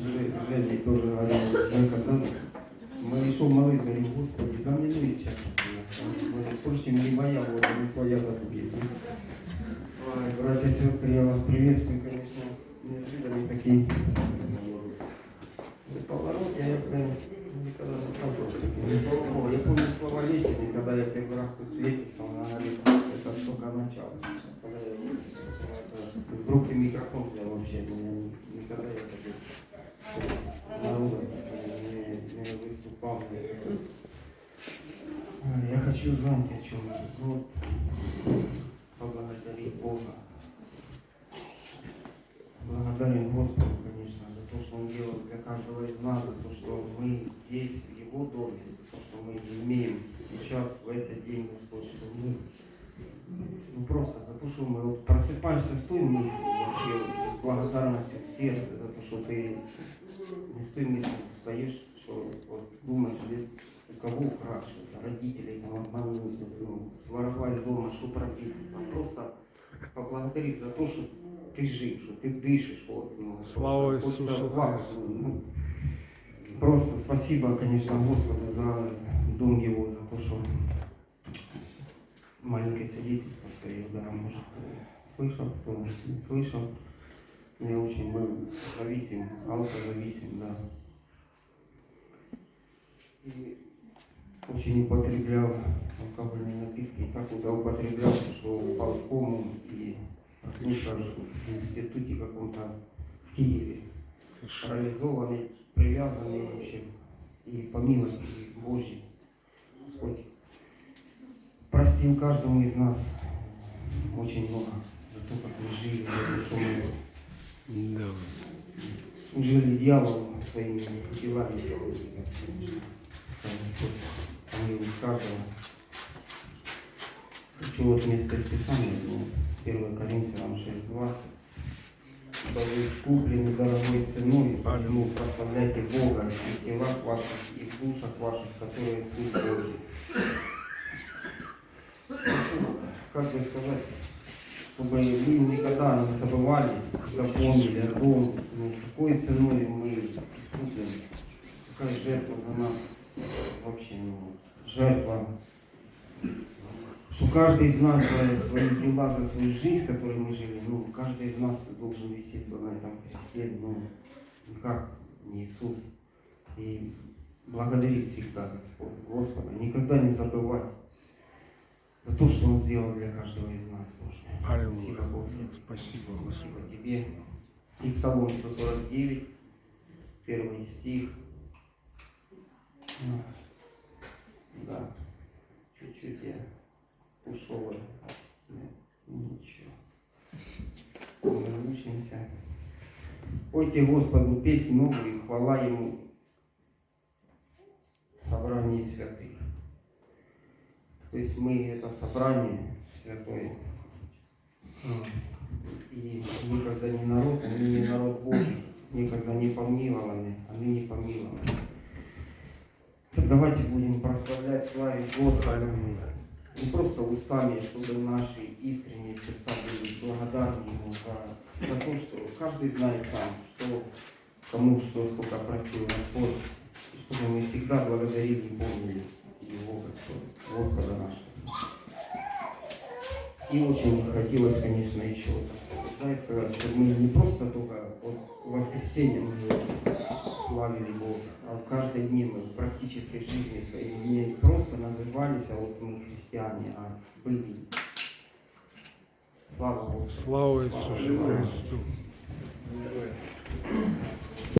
Господи, тоже говорил, Женька, да, мы шел молиться, говорим, Господи, да мне ну и сейчас. Впрочем, не моя воля, не твоя заповедь. Ой, Братья сестры, я вас приветствую, конечно, неожиданный такие поворот, я э, не помню слова Лесени, когда я первый раз тут свидетельствовал, она говорит, это только э, в руки микрофон вообще, меня никогда я народа не, не выступал. Я хочу знать, о чем это. Ну, вот, поблагодарить Бога. Благодарен Господу, конечно, за то, что Он делает для каждого из нас, за то, что мы здесь, в Его доме, за то, что мы имеем сейчас, в этот день, Господь, что мы что мы вот просыпаемся с той мыслью, вообще с благодарностью в сердце, за то, что ты не с той мыслью встаешь, что вот, думаешь, где у кого что родителей там обмануть, ну, своровать дома, что пропить, а просто поблагодарить за то, что ты жив, что ты дышишь. Вот, ну, Слава Иисусу Христу. ну, Просто спасибо, конечно, Господу за дом его, за то, что маленькое свидетельство да, может, кто слышал, кто не слышал. Я очень был зависим, алкозависим, да. И очень употреблял алкогольные напитки, и так вот употреблял, что упал в кому и проснулся в институте каком-то в Киеве парализованный, привязанный вообще. И по милости Божьей Господь простил каждому из нас очень много за то, как мы жили, за то, что мы Да. служили дьяволу своими делами. Господь помилует каждого. Хочу вот место Писания, ну, 1 Коринфянам 6.20. «Ибо вы куплены дорогой ценой, посему прославляйте Бога и в телах ваших, и в душах ваших, которые суть Божий. Как бы сказать, чтобы вы никогда не забывали, всегда помнили о том, ну, какой ценой мы искуплены, какая жертва за нас вообще, ну, жертва что каждый из нас за свои дела, за свою жизнь, которой мы жили, ну, каждый из нас должен висеть на этом кресте, ну, как не Иисус. И благодарить всегда Господь, Господа, никогда не забывать за то, что Он сделал для каждого из нас, Боже. Аллилуйя. Спасибо, Господи. Спасибо, Господи. Спасибо Тебе. И Псалом 149, первый стих. Да, чуть-чуть я ушел. Ничего. Мы учимся. Пойте Господу песнь новую, хвала Ему в собрании святых. То есть мы это собрание святое. А, И никогда не народ, мы не народ Божий, никогда не помилованы, а ныне помилованы. Так давайте будем прославлять, славить Господа. Не просто устами, чтобы наши искренние сердца были благодарны Ему за, за то, что каждый знает сам, что кому что сколько простил Господь, и чтобы мы всегда благодарили и помнили Его Господь, Господа. И очень хотелось, конечно, еще да, и сказать, что мы не просто только вот воскресенье мы славили Бога, а в каждой дне мы в практической жизни своей не просто назывались, а вот мы христиане, а были. Слава Господу. Слава Ісусу Христу.